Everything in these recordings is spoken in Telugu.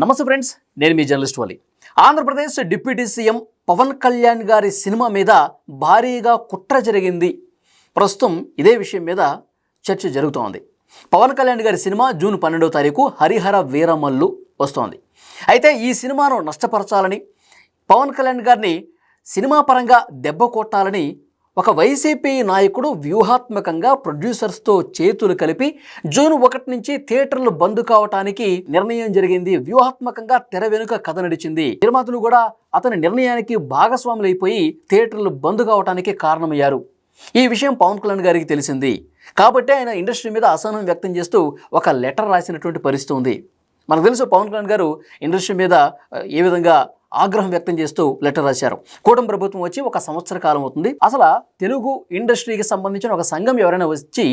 నమస్తే ఫ్రెండ్స్ నేను మీ journalist Vali. Andhra Pradesh deputy CM Pawan Kalyan గారి సినిమా మీద భారీగా కుట్ర జరిగింది. ప్రస్తుతం ఇదే విషయం మీద చర్చ జరుగుతోంది. పవన్ కళ్యాణ్ గారి సినిమా జూన్ పన్నెండవ తారీఖు హరిహర వీరమల్లు వస్తోంది. అయితే ఈ సినిమాను నష్టపరచాలని పవన్ కళ్యాణ్ గారిని సినిమా పరంగా దెబ్బ కొట్టాలని ఒక వైసీపీ నాయకుడు వ్యూహాత్మకంగా ప్రొడ్యూసర్స్తో చేతులు కలిపి జూన్ ఒకటి నుంచి థియేటర్లు బంద్ కావటానికి నిర్ణయం జరిగింది. వ్యూహాత్మకంగా తెర వెనుక కథ నడిచింది. నిర్మాతలు కూడా అతని నిర్ణయానికి భాగస్వాములైపోయి థియేటర్లు బంద్ కావటానికి కారణమయ్యారు. ఈ విషయం పవన్ కళ్యాణ్ గారికి తెలిసింది. కాబట్టి ఆయన ఇండస్ట్రీ మీద అసహనం వ్యక్తం చేస్తూ ఒక లెటర్ రాసినటువంటి పరిస్థితి ఉంది. మనకు తెలుసు పవన్ కళ్యాణ్ గారు ఇండస్ట్రీ మీద ఏ విధంగా ఆగ్రహం వ్యక్తం చేస్తూ లెటర్ రాశారు. కూటమి ప్రభుత్వం వచ్చి ఒక సంవత్సర కాలం అవుతుంది. అసలు తెలుగు ఇండస్ట్రీకి సంబంధించిన ఒక సంఘం ఎవరైనా వచ్చి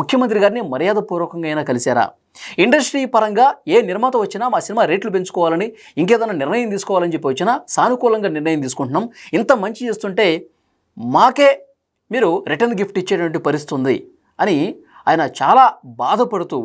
ముఖ్యమంత్రి గారిని మర్యాదపూర్వకంగా అయినా కలిశారా? ఇండస్ట్రీ పరంగా ఏ నిర్మాత వచ్చినా మా సినిమా రేట్లు పెంచుకోవాలని ఇంకేదైనా నిర్ణయం తీసుకోవాలని చెప్పి వచ్చినా సానుకూలంగా నిర్ణయం తీసుకుంటున్నాం. ఇంత మంచి చేస్తుంటే మాకే మీరు రిటర్న్ గిఫ్ట్ ఇచ్చేటువంటి పరిస్థితి ఉంది అని ఆయన చాలా బాధపడుతూ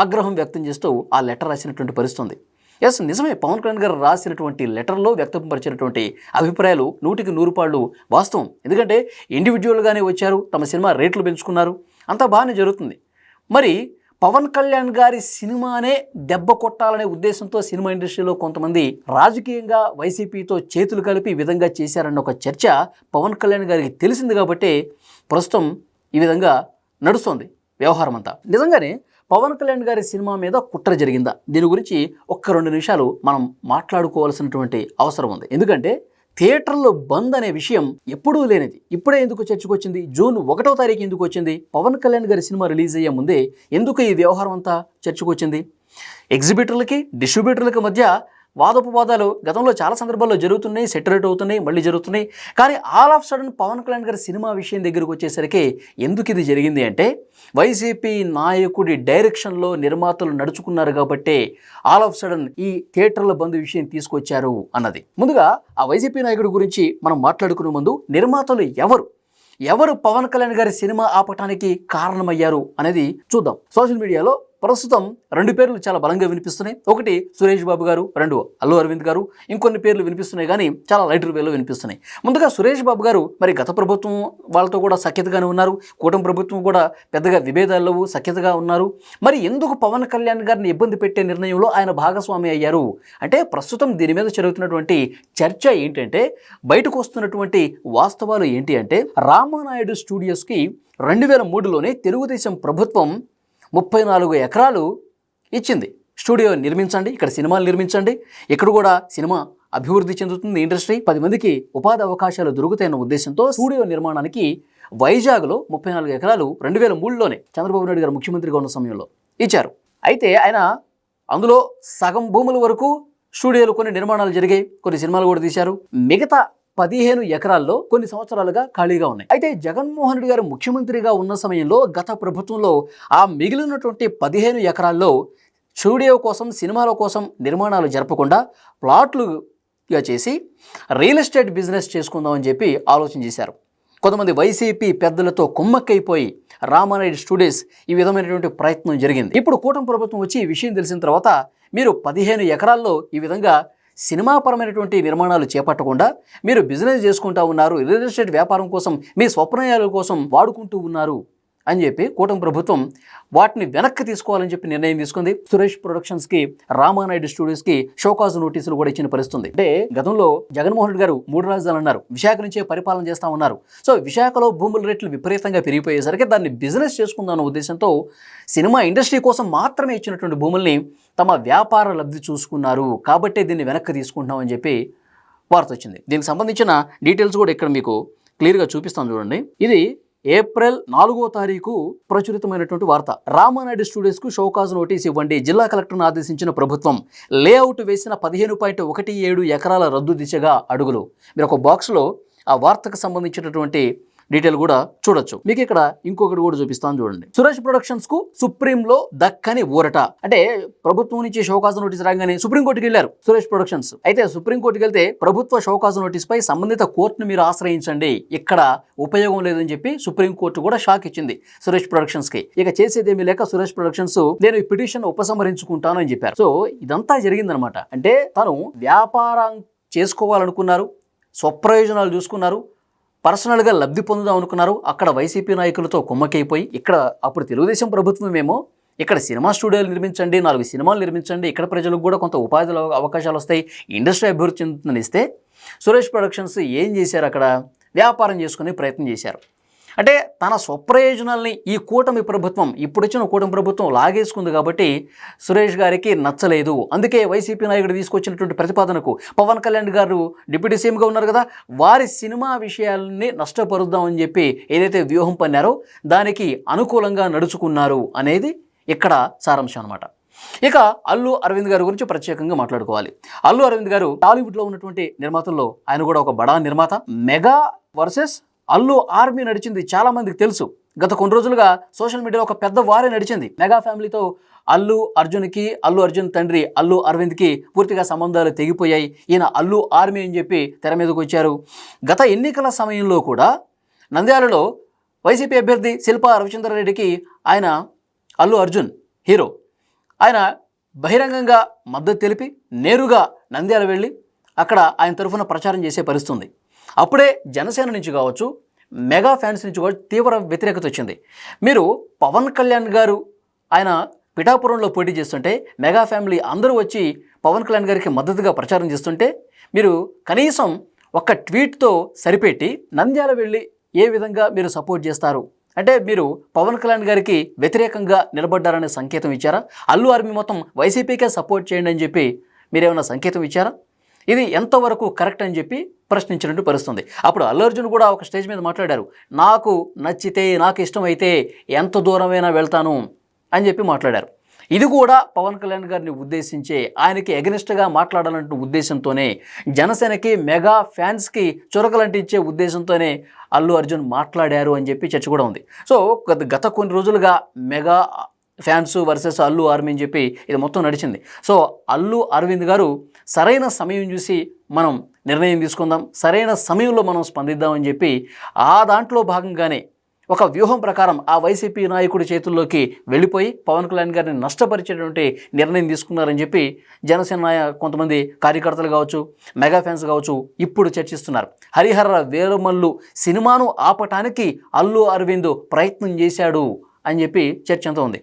ఆగ్రహం వ్యక్తం చేస్తూ ఆ లెటర్ రాసినటువంటి పరిస్థితుంది. ఎస్ నిజమే పవన్ కళ్యాణ్ గారు రాసినటువంటి లెటర్లో వ్యక్తపరిచినటువంటి అభిప్రాయాలు నూటికి నూరు పాళ్ళు వాస్తవం. ఎందుకంటే ఇండివిజువల్గానే వచ్చారు తమ సినిమా రేట్లు పెంచుకున్నారు అంతా బాగానే జరుగుతుంది. మరి పవన్ కళ్యాణ్ గారి సినిమానే దెబ్బ కొట్టాలనే ఉద్దేశంతో సినిమా ఇండస్ట్రీలో కొంతమంది రాజకీయంగా వైసీపీతో చేతులు కలిపి ఈ విధంగా చేశారన్న ఒక చర్చ పవన్ కళ్యాణ్ గారికి తెలిసింది కాబట్టి ప్రస్తుతం ఈ విధంగా నడుస్తోంది వ్యవహారం అంతా నిజంగానే పవన్ కళ్యాణ్ గారి సినిమా మీద కుట్ర జరిగిందా? దీని గురించి ఒక్క రెండు నిమిషాలు మనం మాట్లాడుకోవాల్సినటువంటి అవసరం ఉంది. ఎందుకంటే థియేటర్లో బంద్ అనే విషయం ఎప్పుడూ లేనిది. ఇప్పుడే ఎందుకు చర్చకొచ్చింది? జూన్ ఒకటో తారీఖు ఎందుకు వచ్చింది? పవన్ కళ్యాణ్ గారి సినిమా రిలీజ్ అయ్యే ముందే ఎందుకు ఈ వ్యవహారం అంతా చర్చకు వచ్చింది ఎగ్జిబిటర్లకి డిస్ట్రిబ్యూటర్లకి మధ్య వాదోపవాదాలు గతంలో చాలా సందర్భాల్లో జరుగుతున్నాయి సెటరేట్ అవుతున్నాయి మళ్ళీ జరుగుతున్నాయి. కానీ all of sudden Pawan Kalyan గారి సినిమా విషయం దగ్గరకు వచ్చేసరికి ఎందుకు ఇది జరిగింది అంటే వైసీపీ నాయకుడి డైరెక్షన్లో నిర్మాతలు నడుచుకున్నారు కాబట్టే ఆల్ ఆఫ్ సడన్ ఈ థియేటర్ల బంద్ విషయం తీసుకొచ్చారు అన్నది. ముందుగా ఆ వైసీపీ నాయకుడి గురించి మనం మాట్లాడుకునే ముందు నిర్మాతలు ఎవరు? ఎవరు పవన్ కళ్యాణ్ గారి సినిమా ఆపటానికి కారణమయ్యారు అనేది చూద్దాం. సోషల్ మీడియాలో ప్రస్తుతం రెండు పేర్లు చాలా బలంగా వినిపిస్తున్నాయి. ఒకటి సురేష్ బాబు గారు రెండు అల్లు అరవింద్ గారు. ఇంకొన్ని పేర్లు వినిపిస్తున్నాయి కానీ చాలా లైటర్ వేలో వినిపిస్తున్నాయి. ముందుగా సురేష్ బాబు గారు మరి గత ప్రభుత్వం వాళ్ళతో కూడా సఖ్యతగానే ఉన్నారు. కూటమి ప్రభుత్వం కూడా పెద్దగా విభేదాల్లో సఖ్యతగా ఉన్నారు. మరి ఎందుకు పవన్ కళ్యాణ్ గారిని ఇబ్బంది పెట్టే నిర్ణయంలో ఆయన భాగస్వామి అయ్యారు? అంటే ప్రస్తుతం దీని మీద జరుగుతున్నటువంటి చర్చ ఏంటంటే బయటకు వస్తున్నటువంటి వాస్తవాలు ఏంటి అంటే రామానాయుడు స్టూడియోస్కి రెండు వేల మూడులోనే తెలుగుదేశం ప్రభుత్వం ముప్పై నాలుగు ఎకరాలు ఇచ్చింది. స్టూడియో నిర్మించండి ఇక్కడ సినిమాలు నిర్మించండి. ఇక్కడ కూడా సినిమా అభివృద్ధి చెందుతుంది ఇండస్ట్రీ. పది మందికి ఉపాధి అవకాశాలు దొరుకుతాయన్న ఉద్దేశంతో స్టూడియో నిర్మాణానికి వైజాగ్లో ముప్పై నాలుగు ఎకరాలు రెండు వేల మూడులోనే చంద్రబాబు నాయుడు గారు ముఖ్యమంత్రిగా ఉన్న సమయంలో ఇచ్చారు. అయితే ఆయన అందులో సగం భూముల వరకు స్టూడియోలు కొన్ని నిర్మాణాలు జరిగాయి కొన్ని సినిమాలు కూడా తీశారు. మిగతా పదిహేను ఎకరాల్లో కొన్ని సంవత్సరాలుగా ఖాళీగా ఉన్నాయి. అయితే జగన్మోహన్ రెడ్డి గారు ముఖ్యమంత్రిగా ఉన్న సమయంలో గత ప్రభుత్వంలో ఆ మిగిలినటువంటి పదిహేను ఎకరాల్లో స్టూడియో కోసం సినిమాల కోసం నిర్మాణాలు జరపకుండా ప్లాట్లుగా చేసి రియల్ ఎస్టేట్ బిజినెస్ చేసుకుందామని చెప్పి ఆలోచన చేశారు. కొంతమంది వైసీపీ పెద్దలతో కుమ్మక్కైపోయి రామానాయుడు స్టూడియోస్ ఈ విధమైనటువంటి ప్రయత్నం జరిగింది. ఇప్పుడు కూటమి ప్రభుత్వం వచ్చి ఈ విషయం తెలిసిన తర్వాత మీరు పదిహేను ఎకరాల్లో ఈ విధంగా సినిమాపరమైనటువంటి నిర్మాణాలు చేపట్టకుండా మీరు బిజినెస్ చేసుకుంటా ఉన్నారు రియల్ ఎస్టేట్ వ్యాపారం కోసం మీ స్వప్నయాల కోసం వాడుకుంటూ ఉన్నారు అని చెప్పి కూటమి ప్రభుత్వం వాటిని వెనక్కి తీసుకోవాలని చెప్పి నిర్ణయం తీసుకుంది. సురేష్ ప్రొడక్షన్స్కి రామానాయుడు స్టూడియోస్కి షోకాజ్ నోటీసులు కూడా ఇచ్చిన పరిస్థితుంది. అంటే గతంలో జగన్మోహన్ రెడ్డి గారు మూడు రాజధానులు అన్నారు విశాఖ నుంచే పరిపాలన చేస్తా ఉన్నారు. సో విశాఖలో భూముల రేట్లు విపరీతంగా పెరిగిపోయేసరికి దాన్ని బిజినెస్ చేసుకుందాం ఉద్దేశంతో సినిమా ఇండస్ట్రీ కోసం మాత్రమే ఇచ్చినటువంటి భూముల్ని తమ వ్యాపార లబ్ధి చూసుకున్నారు. కాబట్టే దీన్ని వెనక్కి తీసుకుంటున్నామని చెప్పి వార్త వచ్చింది. దీనికి సంబంధించిన డీటెయిల్స్ కూడా ఇక్కడ మీకు క్లియర్గా చూపిస్తాను చూడండి. ఇది ఏప్రిల్ నాలుగో తారీఖు ప్రచురితమైనటువంటి వార్త. రామానాయుడు స్టూడియోస్కు షోకాజ్ నోటీస్ ఇవ్వండి. జిల్లా కలెక్టర్ను ఆదేశించిన ప్రభుత్వం లేఅవుట్ వేసిన పదిహేను పాయింట్ ఒకటి ఏడు ఎకరాల రద్దు దిశగా అడుగులు. మీరు ఒక బాక్స్లో ఆ వార్తకు సంబంధించినటువంటి డీటెయిల్ కూడా చూడొచ్చు. మీకు ఇక్కడ ఇంకొకటి కూడా చూపిస్తాను చూడండి. సురేష్ ప్రొడక్షన్స్కు సుప్రీంలో దక్కని ఊరట. అంటే ప్రభుత్వం నుంచి షోకాజ్ నోటీస్ రాగానే సుప్రీంకోర్టుకి వెళ్ళారు సురేష్ ప్రొడక్షన్స్. అయితే సుప్రీంకోర్టుకి వెళ్తే ప్రభుత్వ షోకాజ్ నోటీస్ పై సంబంధిత కోర్టును మీరు ఆశ్రయించండి. ఇక్కడ ఉపయోగం లేదని చెప్పి సుప్రీంకోర్టు కూడా షాక్ ఇచ్చింది సురేష్ ప్రొడక్షన్స్కి. ఇక చేసేదేమీ లేక సురేష్ ప్రొడక్షన్స్ నేను ఈ పిటిషన్ ఉపసంహరించుకుంటాను అని చెప్పారు. సో ఇదంతా జరిగిందనమాట. అంటే తను వ్యాపారం చేసుకోవాలనుకున్నారు స్వప్రయోజనాలు చూసుకున్నారు పర్సనల్గా లబ్ధి పొందుదాం అనుకున్నారు. అక్కడ వైసీపీ నాయకులతో కుమ్మకైపోయి ఇక్కడ అప్పుడు తెలుగుదేశం ప్రభుత్వమేమో ఇక్కడ సినిమా స్టూడియోలు నిర్మించండి నాలుగు సినిమాలు నిర్మించండి ఇక్కడ ప్రజలకు కూడా కొంత ఉపాధి అవకాశాలు వస్తాయి ఇండస్ట్రీ అభివృద్ధి చెందుతుందని ఇస్తే సురేష్ ప్రొడక్షన్స్ ఏం చేశారు అక్కడ? వ్యాపారం చేసుకునే ప్రయత్నం చేశారు. అంటే తన స్వప్రయోజనాల్ని ఈ కూటమి ప్రభుత్వం ఇప్పుడొచ్చిన కూటమి ప్రభుత్వం లాగేసుకుంది కాబట్టి సురేష్ గారికి నచ్చలేదు. అందుకే వైసీపీ నాయకుడు తీసుకొచ్చినటువంటి ప్రతిపాదనకు పవన్ కళ్యాణ్ గారు డిప్యూటీ సీఎంగా ఉన్నారు కదా వారి సినిమా విషయాల్ని నష్టపరుద్దామని చెప్పి ఏదైతే వ్యూహం పన్నారో దానికి అనుకూలంగా నడుచుకున్నారు అనేది ఇక్కడ సారాంశం అనమాట ఇక అల్లు అరవింద్ గారి గురించి ప్రత్యేకంగా మాట్లాడుకోవాలి. అల్లు అరవింద్ గారు టాలీవుడ్లో ఉన్నటువంటి నిర్మాతల్లో ఆయన కూడా ఒక బడా నిర్మాత. మెగా వర్సెస్ అల్లు ఆర్మీ నడిచింది చాలా మందికి తెలుసు. గత కొన్ని రోజులుగా సోషల్ మీడియాలో ఒక పెద్ద వారే నడిచింది. మెగా ఫ్యామిలీతో అల్లు అర్జున్కి అల్లు అర్జున్ తండ్రి అల్లు అరవింద్కి పూర్తిగా సంబంధాలు తెగిపోయాయి. ఈయన అల్లు ఆర్మీ అని చెప్పి తెర మీదకు వచ్చారు. గత ఎన్నికల సమయంలో కూడా నంద్యాలలో వైసీపీ అభ్యర్థి శిల్పా రవిచంద్రారెడ్డికి ఆయన అల్లు అర్జున్ హీరో. ఆయన బహిరంగంగా మద్దతు తెలిపి నేరుగా నంద్యాల వెళ్ళి అక్కడ ఆయన తరఫున ప్రచారం చేసే పరిస్థితుంది. అప్పుడే జనసేన నుంచి కావచ్చు మెగా ఫ్యాన్స్ నుంచి కూడా తీవ్ర వ్యతిరేకత వచ్చింది. మీరు పవన్ కళ్యాణ్ గారు ఆయన పిఠాపురంలో పోటీ చేస్తుంటే మెగా ఫ్యామిలీ అందరూ వచ్చి పవన్ కళ్యాణ్ గారికి మద్దతుగా ప్రచారం చేస్తుంటే మీరు కనీసం ఒక ట్వీట్తో సరిపెట్టి నంద్యాల వెళ్ళి ఏ విధంగా మీరు సపోర్ట్ చేస్తారు? అంటే మీరు పవన్ కళ్యాణ్ గారికి వ్యతిరేకంగా నిలబడ్డారనే సంకేతం ఇచ్చారా? అల్లు ఆర్మీ మొత్తం వైసీపీకే సపోర్ట్ చేయండి అని చెప్పి మీరేమైనా సంకేతం ఇచ్చారా? ఇది ఎంతవరకు కరెక్ట్ అని చెప్పి ప్రశ్నించినట్టు పరుస్తుంది. అప్పుడు అల్లు అర్జున్ కూడా ఒక స్టేజ్ మీద మాట్లాడారు. నాకు నచ్చితే నాకు ఇష్టమైతే ఎంత దూరమైనా వెళ్తాను అని చెప్పి మాట్లాడారు. ఇది కూడా పవన్ కళ్యాణ్ గారిని ఉద్దేశించే ఆయనకి ఎగనిస్ట్గా మాట్లాడాలంటే ఉద్దేశంతోనే జనసేనకి మెగా ఫ్యాన్స్కి చురకలంటించే ఉద్దేశంతోనే అల్లు అర్జున్ మాట్లాడారు అని చెప్పి చర్చ కూడా ఉంది. సో గత కొన్ని రోజులుగా mega fans versus Allu army అని చెప్పి ఇది మొత్తం నడిచింది. సో అల్లు అరవింద్ గారు సరైన సమయం చూసి మనం నిర్ణయం తీసుకుందాం సరైన సమయంలో మనం స్పందిద్దామని చెప్పి ఆ దాంట్లో భాగంగానే ఒక వ్యూహం ప్రకారం ఆ వైసీపీ నాయకుడి చేతుల్లోకి వెళ్ళిపోయి పవన్ కళ్యాణ్ గారిని నష్టపరిచేటువంటి నిర్ణయం తీసుకున్నారని చెప్పి జనసేన కొంతమంది కార్యకర్తలు కావచ్చు మెగా ఫ్యాన్స్ కావచ్చు ఇప్పుడు చర్చిస్తున్నారు. హరిహర వీరమల్లు సినిమాను ఆపటానికి అల్లు అరవింద్ ప్రయత్నం చేశాడు. అని చెప్పి చర్చ అంతా ఉంది.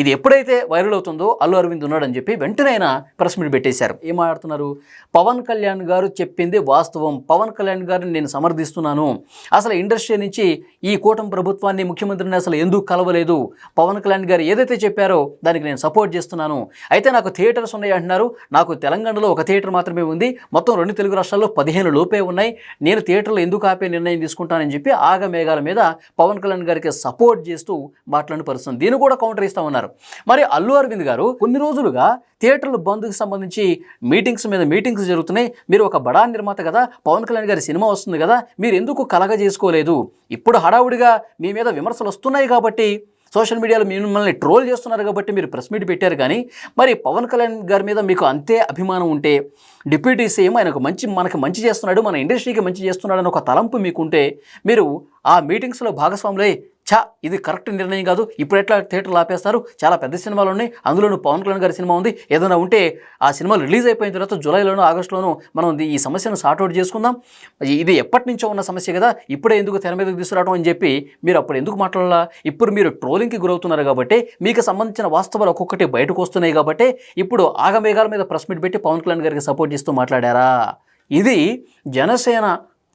ఇది ఎప్పుడైతే వైరల్ అవుతుందో అల్లు అరవింద్ ఉన్నాడని చెప్పి వెంటనే ఆయన ప్రెస్ మీట్ పెట్టేశారు. ఏం మాట్లాడుతున్నారు? పవన్ కళ్యాణ్ గారు చెప్పింది వాస్తవం. పవన్ కళ్యాణ్ గారిని నేను సమర్థిస్తున్నాను. అసలు ఇండస్ట్రీ నుంచి ఈ కూటమి ప్రభుత్వాన్ని ముఖ్యమంత్రిని అసలు ఎందుకు కలవలేదు? పవన్ కళ్యాణ్ గారు ఏదైతే చెప్పారో దానికి నేను సపోర్ట్ చేస్తున్నాను. అయితే నాకు థియేటర్స్ ఉన్నాయి అంటున్నారు. నాకు తెలంగాణలో ఒక థియేటర్ మాత్రమే ఉంది. మొత్తం రెండు తెలుగు రాష్ట్రాల్లో పదిహేను లోపే ఉన్నాయి. నేను థియేటర్లో ఎందుకు ఆపే నిర్ణయం తీసుకుంటానని చెప్పి ఆగమేఘాల మీద పవన్ కళ్యాణ్ గారికి సపోర్ట్ చేస్తూ మాట్లాడిన పరిస్థితుంది దీన్ని కూడా కౌంటర్ ఇస్తా ఉన్నారు. మరి అల్లు అరవింద్ గారు కొన్ని రోజులుగా థియేటర్ల బంద్కు సంబంధించి మీటింగ్స్ మీద మీటింగ్స్ జరుగుతున్నాయి. మీరు ఒక బడా నిర్మాత కదా పవన్ కళ్యాణ్ గారి సినిమా వస్తుంది కదా మీరు ఎందుకు కలగ చేసుకోలేదు? ఇప్పుడు హడావుడిగా మీ మీద విమర్శలు వస్తున్నాయి కాబట్టి సోషల్ మీడియాలో మిమ్మల్ని ట్రోల్ చేస్తున్నారు కాబట్టి మీరు ప్రెస్ మీట్ పెట్టారు కానీ మరి పవన్ కళ్యాణ్ గారి మీద మీకు అంతే అభిమానం ఉంటే డిప్యూటీ సీఎం ఆయనకు మంచి మనకు మంచి చేస్తున్నాడు మన ఇండస్ట్రీకి మంచి చేస్తున్నాడు అని ఒక తలంపు మీకుంటే మీరు ఆ మీటింగ్స్లో భాగస్వాములై ఛా ఇది కరెక్ట్ నిర్ణయం కాదు. ఇప్పుడు ఎట్లా థియేటర్లు ఆపేస్తారు చాలా పెద్ద సినిమాలు ఉన్నాయి. అందులోనూ పవన్ కళ్యాణ్ గారి సినిమా ఉంది. ఏదైనా ఉంటే ఆ సినిమాలు రిలీజ్ అయిపోయిన తర్వాత జూలైలోనూ ఆగస్టులోనూ మనం ఈ సమస్యను సార్ట్అవుట్ చేసుకుందాం. ఇది ఎప్పటి నుంచో ఉన్న సమస్య కదా. ఇప్పుడే ఎందుకు తెర మీదకి తీసుకురావడం అని చెప్పి మీరు అప్పుడు ఎందుకు మాట్లాడాలా? ఇప్పుడు మీరు ట్రోలింగ్కి గురవుతున్నారు కాబట్టి మీకు సంబంధించిన వాస్తవాలు ఒక్కొక్కటి బయటకు వస్తున్నాయి కాబట్టి ఇప్పుడు ఆగమేఘాల మీద ప్రెస్ మీట్ పెట్టి పవన్ కళ్యాణ్ గారికి సపోర్ట్ చేస్తూ మాట్లాడారా? ఇది జనసేన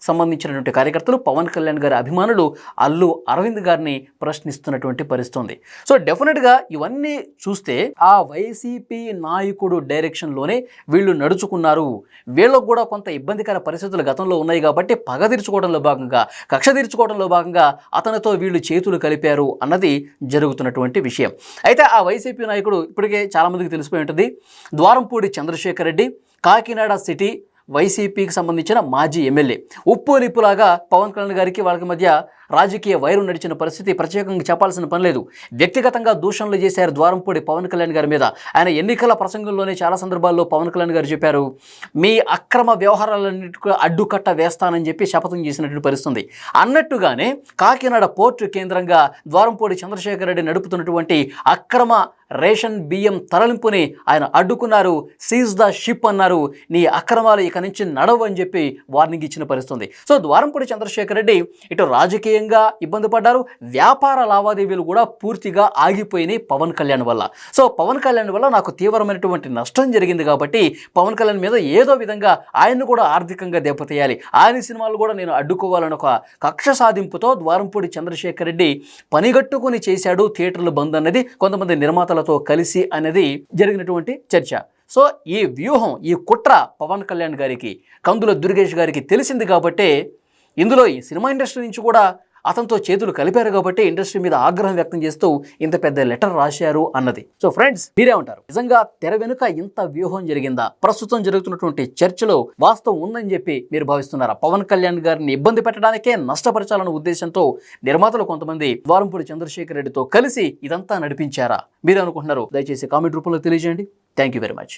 సంబంధించినటువంటి కార్యకర్తలు పవన్ కళ్యాణ్ గారి అభిమానులు అల్లు అరవింద్ గారిని ప్రశ్నిస్తున్నటువంటి పరిస్థితుంది. సో డెఫినెట్గా ఇవన్నీ చూస్తే ఆ వైసీపీ నాయకుడు డైరెక్షన్లోనే వీళ్ళు నడుచుకున్నారు. వీళ్ళకు కూడా కొంత ఇబ్బందికర పరిస్థితులు గతంలో ఉన్నాయి కాబట్టి పగ తీర్చుకోవడంలో భాగంగా కక్ష తీర్చుకోవడంలో భాగంగా అతనితో వీళ్ళు చేతులు కలిపారు అన్నది జరుగుతున్నటువంటి విషయం. అయితే ఆ వైసీపీ నాయకుడు ఇప్పటికే చాలామందికి తెలిసిపోయి ఉంటుంది. ద్వారంపూడి చంద్రశేఖర్ రెడ్డి కాకినాడ సిటీ వైసీపీకి సంబంధించిన మాజీ ఎమ్మెల్యే ఉప్పు నిప్పులాగా పవన్ కళ్యాణ్ గారికి వాళ్ళకి మధ్య రాజకీయ వైరం నడిచిన పరిస్థితి ప్రత్యేకంగా చెప్పాల్సిన పని లేదు. వ్యక్తిగతంగా దూషణలు చేశారు ద్వారంపూడి పవన్ కళ్యాణ్ గారి మీద. ఆయన ఎన్నికల ప్రసంగంలోనే చాలా సందర్భాల్లో పవన్ కళ్యాణ్ గారు చెప్పారు మీ అక్రమ వ్యవహారాలన్నిటికీ అడ్డుకట్ట వేస్తానని చెప్పి శపథం చేసినటువంటి పరిస్థితుంది అన్నట్టుగానే కాకినాడ పోర్టు కేంద్రంగా ద్వారంపూడి చంద్రశేఖర్ రెడ్డి నడుపుతున్నటువంటి అక్రమ రేషన్ బియ్యం తరలింపుని ఆయన అడ్డుకున్నారు. సీజ్ ద షిప్ అన్నారు. నీ అక్రమాలు ఇక నుంచి నడవు అని చెప్పి వార్నింగ్ ఇచ్చిన పరిస్థితుంది. సో ద్వారంపూడి చంద్రశేఖర్ రెడ్డి ఇటు రాజకీయ రాజకీయంగా ఇబ్బంది పడ్డారు. వ్యాపార లావాదేవీలు కూడా పూర్తిగా ఆగిపోయినాయి పవన్ కళ్యాణ్ వల్ల. సో పవన్ కళ్యాణ్ వల్ల నాకు తీవ్రమైనటువంటి నష్టం జరిగింది కాబట్టి పవన్ కళ్యాణ్ మీద ఏదో విధంగా ఆయన్ను కూడా ఆర్థికంగా దెబ్బతీయాలి. ఆయన సినిమాలు కూడా నేను అడ్డుకోవాలని ఒక కక్ష సాధింపుతో ద్వారంపూడి చంద్రశేఖర్ రెడ్డి పనిగట్టుకుని చేశాడు థియేటర్లు బంద్ అన్నది కొంతమంది నిర్మాతలతో కలిసి అనేది జరిగినటువంటి చర్చ. సో ఈ వ్యూహం ఈ కుట్ర పవన్ కళ్యాణ్ గారికి కందుల దుర్గేష్ గారికి తెలిసింది కాబట్టే ఇందులో ఈ సినిమా ఇండస్ట్రీ నుంచి కూడా అతనితో చేతులు కలిపారు కాబట్టి ఇండస్ట్రీ మీద ఆగ్రహం వ్యక్తం చేస్తూ ఇంత పెద్ద లెటర్ రాశారు అన్నది. సో ఫ్రెండ్స్ మీరే ఉంటారు. నిజంగా తెర వెనుక ఇంత వ్యూహం జరిగిందా? ప్రస్తుతం జరుగుతున్నటువంటి చర్చలో వాస్తవం ఉందని చెప్పి మీరు భావిస్తున్నారా? పవన్ కళ్యాణ్ గారిని ఇబ్బంది పెట్టడానికే నష్టపరచాలన్న ఉద్దేశంతో నిర్మాతలు కొంతమంది వారంపూడి చంద్రశేఖర్ రెడ్డితో కలిసి ఇదంతా నడిపించారా? మీరు అనుకుంటున్నారు దయచేసి కామెంట్ రూపంలో తెలియజేయండి. Thank you very much.